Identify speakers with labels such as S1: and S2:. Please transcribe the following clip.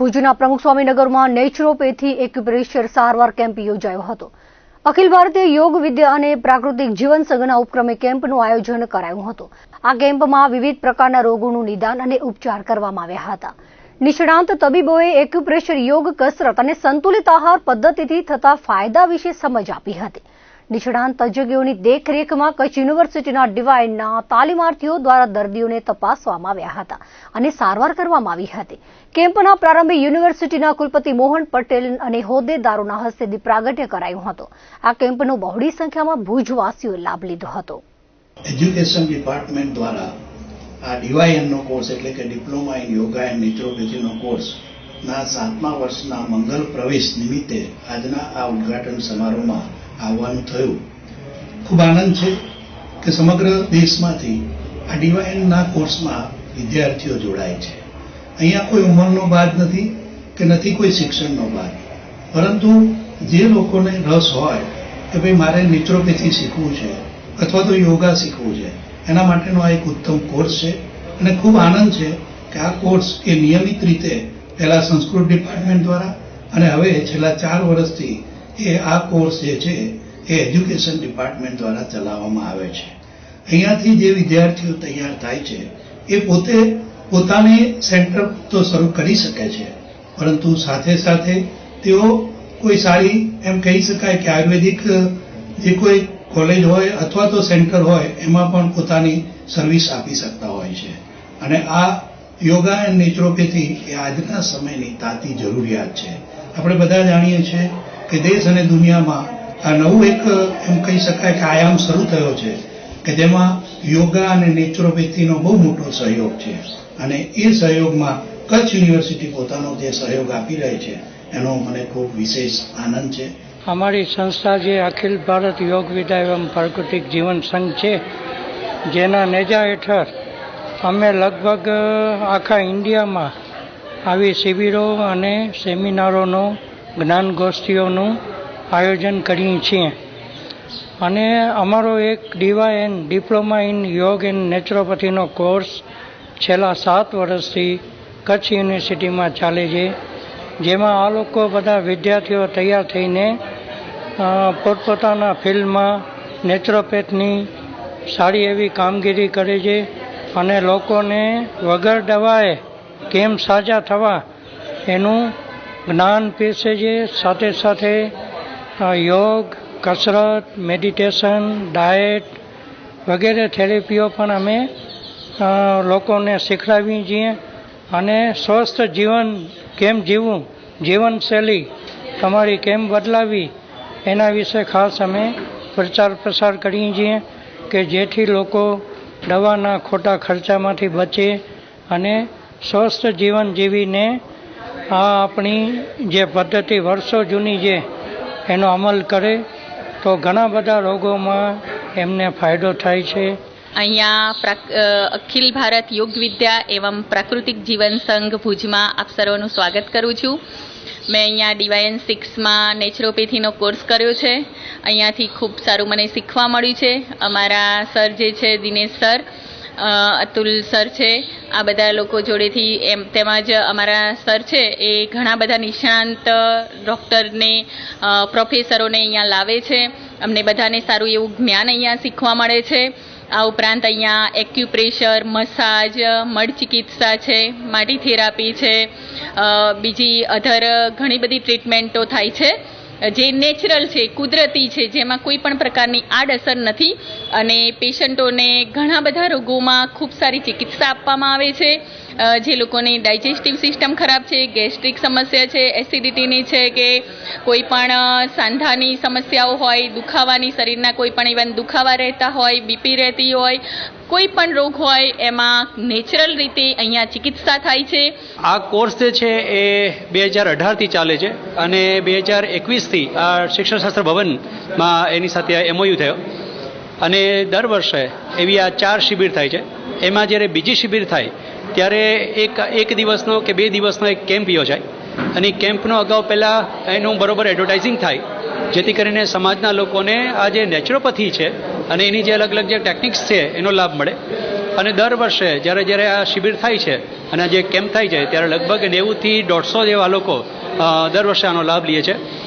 S1: ભુજના પ્રમુખ સ્વામીનગરમાં નેચરોપેથી એક્યુપ્રેશર સારવાર કેમ્પ યોજાયો હતો. અખિલ ભારતીય યોગ વિદ્યા અને પ્રાકૃતિક જીવન સંઘના ઉપક્રમે કેમ્પનું આયોજન કરાયું હતું. આ કેમ્પમાં વિવિધ પ્રકારના રોગોનું નિદાન અને ઉપચાર કરવામાં આવ્યા હતા. નિષ્ણાંત તબીબોએ એક્યુપ્રેશર યોગ કસરત અને સંતુલિત આહાર પદ્ધતિથી થતા ફાયદા વિશે સમજ આપી હતી. નિષ્ણાંત તજજ્ઞોની દેખરેખમાં કચ્છ યુનિવર્સિટીના ડિવાઇનના તાલીમાર્થીઓ દ્વારા દર્દીઓને તપાસવામાં આવ્યા હતા અને સારવાર કરવામાં આવી હતી. કેમ્પના પ્રારંભે યુનિવર્સિટીના કુલપતિ મોહન પટેલ અને હોદ્દેદારોના હસ્તે દીપ્રાગટ્ય કરાયું હતું. આ કેમ્પનો બહોળી સંખ્યામાં ભુજવાસીઓએ લાભ લીધો હતો.
S2: એજ્યુકેશન ડિપાર્ટમેન્ટ દ્વારા આ ડીવાયએનનો કોર્સ એટલે કે ડિપ્લોમા ઇન યોગા એન્ડ નેચરોપેથીનો કોર્સ ના સાતમા વર્ષના મંગલ પ્રવેશ નિમિત્તે આજના આ ઉદઘાટન સમારોહમાં આવવાનું થયું. ખૂબ આનંદ છે કે સમગ્ર દેશમાંથી આ ડિવાઇનના કોર્સમાં વિદ્યાર્થીઓ જોડાય છે. અહીંયા કોઈ ઉંમરનો બાદ નથી કે નથી કોઈ શિક્ષણનો બાદ. પરંતુ જે લોકોને રસ હોય કે ભાઈ મારે નેચરોપેથી શીખવું છે અથવા તો યોગા શીખવું છે, એના માટેનો આ એક ઉત્તમ કોર્સ છે. અને ખૂબ આનંદ છે કે આ કોર્સ એ નિયમિત રીતે પહેલા સંસ્કૃત ડિપાર્ટમેન્ટ દ્વારા અને હવે છેલ્લા ચાર વર્ષથી એ આ કોર્સ જે છે એ એજ્યુકેશન ડિપાર્ટમેન્ટ દ્વારા ચલાવવામાં આવે છે. અહીંયાથી જે વિદ્યાર્થીઓ તૈયાર થાય છે, એ પોતે પોતાને સેન્ટર તો શરૂ કરી શકે છે, પરંતુ સાથે સાથે તેઓ કોઈ સારી એમ કહી શકાય કે આયુર્વેદિક, જે કોઈ કોલેજ હોય અથવા તો સેન્ટર હોય, એમાં પણ પોતાની સર્વિસ આપી શકતા હોય છે. અને આ યોગા એન્ડ નેચરોપેથી એ આજના સમયની તાતી જરૂરિયાત છે. આપણે બધા જાણીએ છીએ કે દેશ અને દુનિયામાં આ નવું એક, એમ કહી શકાય કે આયામ શરૂ થયો છે, કે જેમાં યોગા અને નેચરોપેથીનો બહુ મોટો સહયોગ છે. અને એ સહયોગમાં કચ્છ યુનિવર્સિટી પોતાનો જે સહયોગ આપી રહી છે, એનો મને ખૂબ વિશેષ આનંદ છે.
S3: અમારી સંસ્થા જે અખિલ ભારત યોગ વિદ્યા એવં પ્રાકૃતિક જીવન સંઘ છે, જેના નેજા હેઠળ અમે લગભગ આખા ઇન્ડિયામાં આવી શિબિરો અને સેમિનારોનું જ્ઞાન ગોષ્ઠીઓનું આયોજન કરીએ છીએ. અને અમારો એક D Y N diploma in yoga and નેચરોપથીનો course છેલ્લા સાત વર્ષથી કચ્છ યુનિવર્સિટીમાં ચાલે છે. જેમાં આ લોકો બધા વિદ્યાર્થીઓ તૈયાર થઈને પોતપોતાના ફિલ્ડમાં નેચરોપેથની સારી એવી કામગીરી કરે છે અને લોકોને વગર દવાએ કેમ સાજા થવા એનું જ્ઞાન પીરસે છે, સાથે સાથે યોગ, કસરત, મેડિટેશન, ડાયટ વગેરે થેરેપીઓ પણ અમે લોકોને શીખડાવીએ છીએ અને સ્વસ્થ જીવન કેમ જીવવું, જીવનશૈલી તમારી કેમ બદલાવી, એના વિશે ખાસ અમે પ્રચાર પ્રસાર કરીએ છીએ કે જેથી લોકો દવાના ખોટા ખર્ચામાંથી બચે અને સ્વસ્થ જીવન જીવીને આ આપણી જે પદ્ધતિ વર્ષો જૂની છે, એનો અમલ કરે, તો ઘણા બધા રોગોમાં એમને ફાયદો થાય છે.
S4: અહીંયા અખિલ ભારત યોગ વિદ્યા એવમ પ્રાકૃતિક જીવન સંઘ ભુજમાં આપ સર્વનું સ્વાગત કરું છું. મેં અહીંયા ડીવાયન સિક્સમાં નેચરોપેથીનો કોર્સ કર્યો છે. અહીંયાથી ખૂબ સારું મને શીખવા મળ્યું છે. અમારા સર જે છે, દિનેશ સર અતુલ સર છે. આ બધા લોકો જોડેથી એમ તેમજ અમારા સર છે એ ઘણા બધા નિષ્ણાંત ડૉક્ટરને પ્રોફેસરોને અહીંયા લાવે છે. અમને બધાને સારું એવું જ્ઞાન અહીંયા શીખવા મળે છે. આ ઉપરાંત અહીંયા એક્યુપ્રેશર, મસાજ મળ ચિકિત્સા છે, માટી થેરાપી છે બીજી અધર ઘણી બધી ટ્રીટમેન્ટો થાય છે. જે નેચરલ છે, કુદરતી છે, જેમાં કોઈ પણ પ્રકારની આડઅસર નથી અને પેશન્ટોને ઘણા બધા રોગોમાં ખૂબ સારી ચિકિત્સા આપવામાં આવે છે. જે લોકોની ડાયજેસ્ટિવ સિસ્ટમ ખરાબ છે, ગેસ્ટ્રિક સમસ્યા છે, એસિડિટીની છે કે કોઈ પણ સાંધાની સમસ્યાઓ હોય, દુખાવાની શરીરના કોઈ પણ ઇવન દુખાવા રહેતા હોય, બીપી રહેતી હોય, કોઈ પણ રોગ હોય, એમાં નેચરલ રીતે અહીંયા ચિકિત્સા થાય છે.
S5: આ કોર્સ જે છે એ બે હજાર અઢારથી ચાલે છે અને બે હજાર એકવીસથી આ શિક્ષણશાસ્ત્ર ભવનમાં એની સાથે એમઓયુ થયો. અને દર વર્ષે એવી આ ચાર શિબિર થાય છે. એમાં જ્યારે બીજી શિબિર થાય ત્યારે એક એક દિવસનો કે બે દિવસનો એક કેમ્પ યોજાય. અને એ કેમ્પનો અગાઉ પહેલાં એનું બરોબર એડવર્ટાઇઝિંગ થાય. જેથી કરીને સમાજના લોકોને આ જે નેચરોપથી છે અને એની જે અલગ અલગ જે ટેકનિક્સ છે, એનો લાભ મળે. અને દર વર્ષે જ્યારે જ્યારે આ શિબિર થાય છે અને જે કેમ્પ થાય છે, ત્યારે લગભગ નેવુંથી દોઢસો જેવા લોકો દર વર્ષે આનો લાભ લે છે.